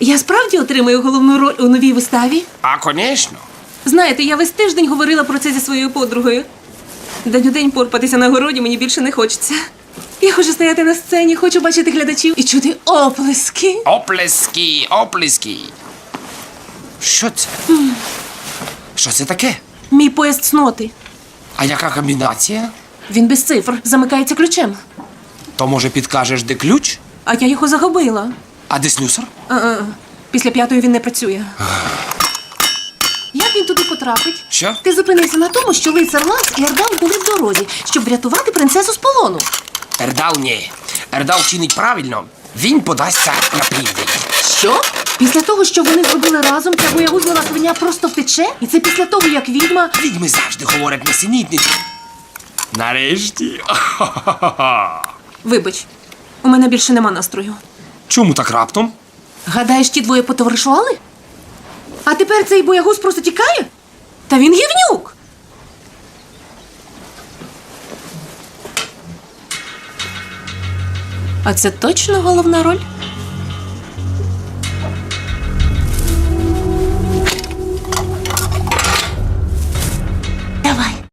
Я справді отримую головну роль у новій виставі? А, конечно. Знаєте, я весь тиждень говорила про це зі своєю подругою. День у день порпатися на городі мені більше не хочеться. Я хочу стояти на сцені, хочу бачити глядачів і чути оплески. Оплески, оплески. Що це? Що це таке? Мій поїзд сноти. А яка комбінація? Він без цифр, замикається ключем. То може підкажеш, де ключ? А я його загубила. А де слюсар? А-а. Після п'ятої він не працює. Як він туди потрапить? Що? Ти зупинився на тому, що лицар Ланс і Ердал були в дорозі, щоб врятувати принцесу з полону. Ердал ні. Ердал чинить правильно. Він подасться на південь. Що? Після того, що вони зробили разом, ця боягузлива свиня просто втече? І це після того, як відьма. Відьми завжди говорять несенітниці. Нарешті. Вибач, у мене більше нема настрою. Чому так раптом? Гадаєш, ті двоє потоваришували? А тепер цей боягуз просто тікає? Та він гівнюк. А це точно головна роль? Давай.